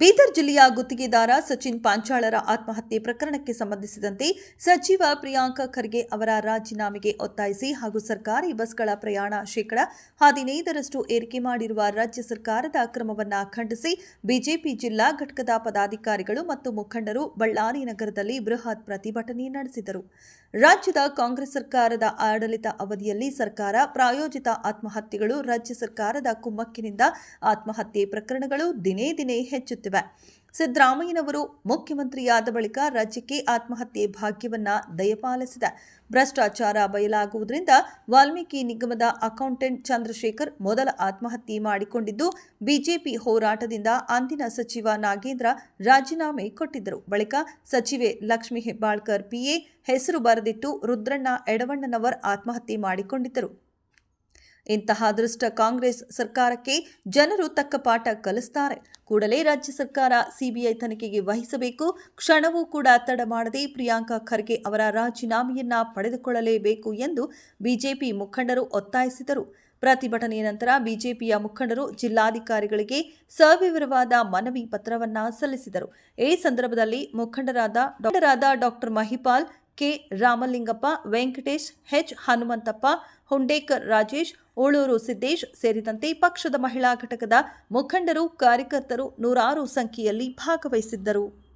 ಬೀದರ್ ಜಿಲ್ಲೆಯ ಗುತ್ತಿಗೆದಾರ ಸಚಿನ್ ಪಾಂಚಾಳರ ಆತ್ಮಹತ್ಯೆ ಪ್ರಕರಣಕ್ಕೆ ಸಂಬಂಧಿಸಿದಂತೆ ಸಚಿವ ಪ್ರಿಯಾಂಕ ಖರ್ಗೆ ಅವರ ರಾಜೀನಾಮೆಗೆ ಒತ್ತಾಯಿಸಿ ಹಾಗೂ ಸರ್ಕಾರಿ ಬಸ್ಗಳ ಪ್ರಯಾಣ ಶೇಕಡ ಹದಿನೈದರಷ್ಟು ಏರಿಕೆ ಮಾಡಿರುವ ರಾಜ್ಯ ಸರ್ಕಾರದ ಕ್ರಮವನ್ನು ಖಂಡಿಸಿ ಬಿಜೆಪಿ ಜಿಲ್ಲಾ ಘಟಕದ ಪದಾಧಿಕಾರಿಗಳು ಮತ್ತು ಮುಖಂಡರು ಬಳ್ಳಾರಿ ನಗರದಲ್ಲಿ ಬೃಹತ್ ಪ್ರತಿಭಟನೆ ನಡೆಸಿದರು. ರಾಜ್ಯದ ಕಾಂಗ್ರೆಸ್ ಸರ್ಕಾರದ ಆಡಳಿತ ಅವಧಿಯಲ್ಲಿ ಸರ್ಕಾರ ಪ್ರಾಯೋಜಿತ ಆತ್ಮಹತ್ಯೆಗಳು ರಾಜ್ಯ ಸರ್ಕಾರದ ಕುಮ್ಮಕ್ಕಿನಿಂದ ಆತ್ಮಹತ್ಯೆ ಪ್ರಕರಣಗಳು ದಿನೇ ದಿನೇ ಹೆಚ್ಚುತ್ತಿವೆ. ಸಿದ್ದರಾಮಯ್ಯನವರು ಮುಖ್ಯಮಂತ್ರಿಯಾದ ಬಳಿಕ ರಾಜ್ಯಕ್ಕೆ ಆತ್ಮಹತ್ಯೆ ಭಾಗ್ಯವನ್ನ ದಯಪಾಲಿಸಿದ. ಭ್ರಷ್ಟಾಚಾರ ಬಯಲಾಗುವುದರಿಂದ ವಾಲ್ಮೀಕಿ ನಿಗಮದ ಅಕೌಂಟೆಂಟ್ ಚಂದ್ರಶೇಖರ್ ಮೊದಲ ಆತ್ಮಹತ್ಯೆ ಮಾಡಿಕೊಂಡಿದ್ದು, ಬಿಜೆಪಿ ಹೋರಾಟದಿಂದ ಅಂದಿನ ಸಚಿವ ನಾಗೇಂದ್ರ ರಾಜೀನಾಮೆ ಕೊಟ್ಟಿದ್ದರು. ಬಳಿಕ ಸಚಿವೆ ಲಕ್ಷ್ಮೀ ಹೆಬ್ಬಾಳ್ಕರ್ ಪಿಎ ಹೆಸರು ಬರೆದಿಟ್ಟು ರುದ್ರಣ್ಣ ಎಡವಣ್ಣನವರ್ ಆತ್ಮಹತ್ಯೆ ಮಾಡಿಕೊಂಡಿದ್ದರು. ಇಂತಹ ದೃಷ್ಟ ಕಾಂಗ್ರೆಸ್ ಸರ್ಕಾರಕ್ಕೆ ಜನರು ತಕ್ಕ ಪಾಠ ಕಲಿಸ್ತಾರೆ. ಕೂಡಲೇ ರಾಜ್ಯ ಸರ್ಕಾರ ಸಿಬಿಐ ತನಿಖೆಗೆ ವಹಿಸಬೇಕು. ಕ್ಷಣವೂ ಕೂಡ ತಡ ಮಾಡದೆ ಪ್ರಿಯಾಂಕಾ ಖರ್ಗೆ ಅವರ ರಾಜೀನಾಮೆಯನ್ನ ಪಡೆದುಕೊಳ್ಳಲೇಬೇಕು ಎಂದು ಬಿಜೆಪಿ ಮುಖಂಡರು ಒತ್ತಾಯಿಸಿದರು. ಪ್ರತಿಭಟನೆಯ ನಂತರ ಬಿಜೆಪಿಯ ಮುಖಂಡರು ಜಿಲ್ಲಾಧಿಕಾರಿಗಳಿಗೆ ಸವಿವರವಾದ ಮನವಿ ಪತ್ರವನ್ನ ಸಲ್ಲಿಸಿದರು. ಈ ಸಂದರ್ಭದಲ್ಲಿ ಮುಖಂಡರಾದ ಡಾಕ್ಟರಾದ doctor Mahipal K Ramalingappa, Venkatesh, H Hanumanthappa, Hundekar Rajesh Uluru Siddesh ಸೇರಿದಂತೆ ಪಕ್ಷದ ಮಹಿಳಾ ಘಟಕದ ಮುಖಂಡರು ಕಾರ್ಯಕರ್ತರು ನೂರಾರು ಸಂಖ್ಯೆಯಲ್ಲಿ ಭಾಗವಹಿಸಿದ್ದರು.